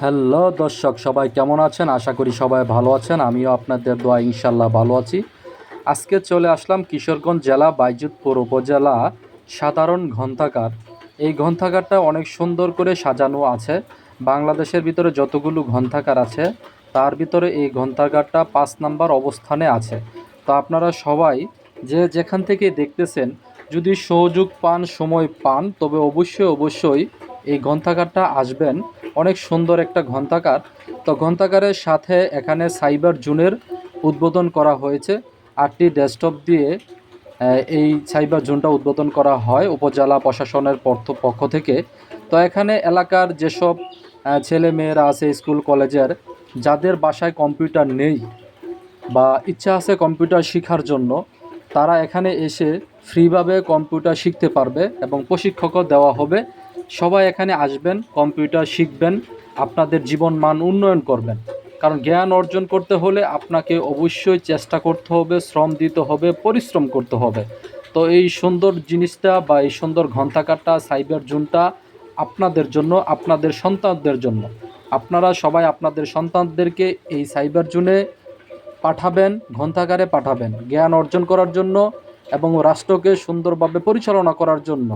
Hello দর্শক, সবাই কেমন আছেন? আশা করি সবাই ভালো আছেন। আমিও আপনাদের দোয়া ইনশাল্লাহ ভালো আছি। আজকে চলে আসলাম কিশোরগঞ্জ জেলা বাইজুতপুর উপজেলা সাধারণ গ্রন্থাগার। এই গ্রন্থাগারটা অনেক সুন্দর করে সাজানো আছে। বাংলাদেশের ভিতরে যতগুলো গ্রন্থাগার আছে, তার ভিতরে এই গ্রন্থাগারটা পাঁচ নাম্বার অবস্থানে আছে। তো আপনারা সবাই যে যেখান থেকে দেখতেছেন, যদি সহযোগ পান, সময় পান, তবে অবশ্যই অবশ্যই এই গ্রন্থাগারটা আসবেন। অনেক সুন্দর একটা গ্রন্থাগার। তো গ্রন্থাগারের সাথে এখানে সাইবার জোনের উদ্বোধন করা হয়েছে। আটটি ডেস্কটপ দিয়ে এই সাইবার জোনটা উদ্বোধন করা হয় উপজেলা প্রশাসনের পক্ষ থেকে। তো এখানে এলাকার যেসব ছেলে মেয়েরা আছে স্কুল, কলেজের, যাদের বাসায় কম্পিউটার নেই বা ইচ্ছা আছে কম্পিউটার শেখার জন্য, তারা এখানে এসে ফ্রিভাবে কম্পিউটার শিখতে পারবে এবং প্রশিক্ষকও দেওয়া হবে। সবাই এখানে আসবেন, কম্পিউটার শিখবেন, আপনাদের জীবন মান উন্নয়ন করবেন। কারণ জ্ঞান অর্জন করতে হলে আপনাকে অবশ্যই চেষ্টা করতে হবে, শ্রম দিতে হবে, পরিশ্রম করতে হবে। তো এই সুন্দর জিনিসটা বা এই সুন্দর গ্রন্থাগারটা, সাইবার জোনটা আপনাদের জন্য, আপনাদের সন্তানদের জন্য। আপনারা সবাই আপনাদের সন্তানদেরকে এই সাইবার জোনে পাঠাবেন, গ্রন্থাগারে পাঠাবেন। জ্ঞান অর্জন করার জন্য এবং রাষ্ট্রকে সুন্দরভাবে পরিচালনা করার জন্য।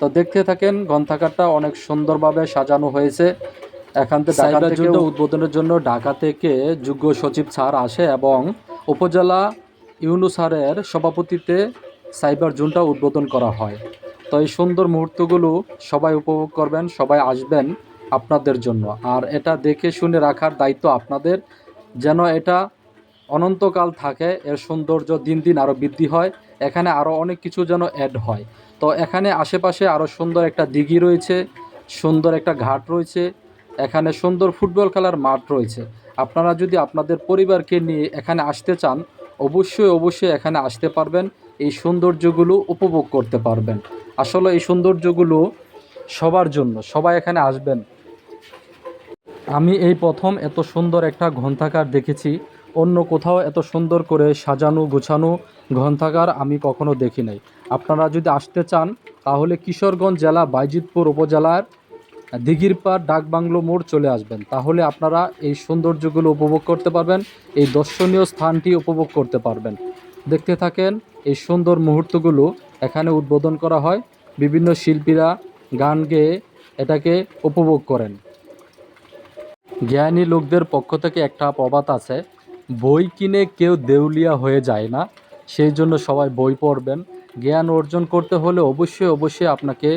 তো দেখতে থাকেন গ্রন্থাগারটা অনেক সুন্দরভাবে সাজানো হয়েছে। এখান থেকে সাইবার উদ্বোধনের জন্য ঢাকা থেকে যুগ্ম সচিব স্যার আসে এবং উপজেলা ইউনু স্যারের সভাপতিতে সাইবার জোনটা উদ্বোধন করা হয়। তো এই সুন্দর মুহূর্তগুলো সবাই উপভোগ করবেন সবাই আসবেন আপনাদের জন্য। আর এটা দেখে শুনে রাখার দায়িত্ব আপনাদের যেন এটা অনন্তকাল থাকে, এর সৌন্দর্য দিন দিন আরও বৃদ্ধি হয়, এখানে আরও অনেক কিছু যেন অ্যাড হয়। তো এখানে আশেপাশে আরও সুন্দর একটা দিঘি রয়েছে, সুন্দর একটা ঘাট রয়েছে, এখানে সুন্দর ফুটবল খেলার মাঠ রয়েছে। আপনারা যদি আপনাদের পরিবারকে নিয়ে এখানে আসতে চান, অবশ্যই অবশ্যই এখানে আসতে পারবেন, এই সৌন্দর্যগুলো উপভোগ করতে পারবেন। আসলে এই সৌন্দর্যগুলো সবার জন্য, সবাই এখানে আসবেন। আমি এই প্রথম এত সুন্দর একটা গ্রন্থাগার দেখেছি অন্য কোথাও এত সুন্দর করে সাজানো, গোছানো গ্রন্থাগার আমি কখনো দেখি নাই। আপনারা যদি আসতে চান, তাহলে কিশোরগঞ্জ জেলা, বাইজিতপুর উপজেলার দিঘিরপাড় ডাকবাংলো মোড় চলে আসবেন। তাহলে আপনারা এই সৌন্দর্যগুলো উপভোগ করতে পারবেন, এই দর্শনীয় স্থানটি উপভোগ করতে পারবেন। দেখতে থাকেন, এই সুন্দর মুহূর্তগুলো এখানে উদ্বোধন করা হয়। বিভিন্ন শিল্পীরা গান গেয়ে এটাকে উপভোগ করেন। জ্ঞানী লোকদের পক্ষ থেকে একটা প্রবাদ আছে বই কিনে কেউ দেউলিয়া হয়ে যায় না। সেই জন্য সবাই বই পড়বেন। জ্ঞান অর্জন করতে হলে অবশ্যই অবশ্যই আপনাকে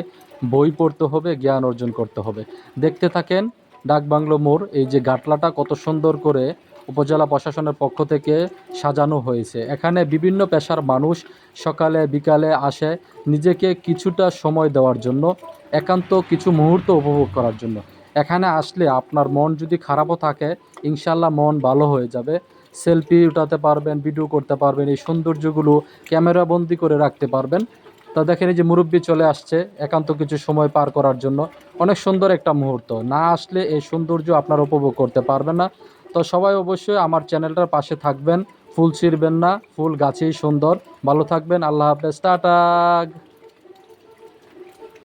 বই পড়তে হবে, জ্ঞান অর্জন করতে হবে। দেখতে থাকেন ডাকবাংলো মোড়, এই যে গাটলাটা কত সুন্দর করে উপজেলা প্রশাসনের পক্ষ থেকে সাজানো হয়েছে। এখানে বিভিন্ন পেশার মানুষ সকালে, বিকালে আসে নিজেকে কিছুটা সময় দেওয়ার জন্য, একান্ত কিছু মুহূর্ত উপভোগ করার জন্য। এখানে আসলে আপনার মন যদি খারাপও থাকে ইনশাল্লাহ মন ভালো হয়ে যাবে। সেলফি উঠাতে পারবেন, ভিডিও করতে পারবেন, এই সৌন্দর্যগুলো ক্যামেরা বন্দি করে রাখতে পারবেন। তা দেখেন এই যে মুরব্বী চলে আসছে, একান্ত কিছু সময় পার করার জন্য। অনেক সুন্দর একটা মুহূর্ত। না আসলে এই সৌন্দর্য আপনারা উপভোগ করতে পারবেন না। তো সবাই অবশ্যই আমার চ্যানেলটার পাশে থাকবেন, ফুল ছিঁড়বেন না, ফুল গাছেই সুন্দর। ভালো থাকবেন, আল্লাহ হাফেজ, টাটা।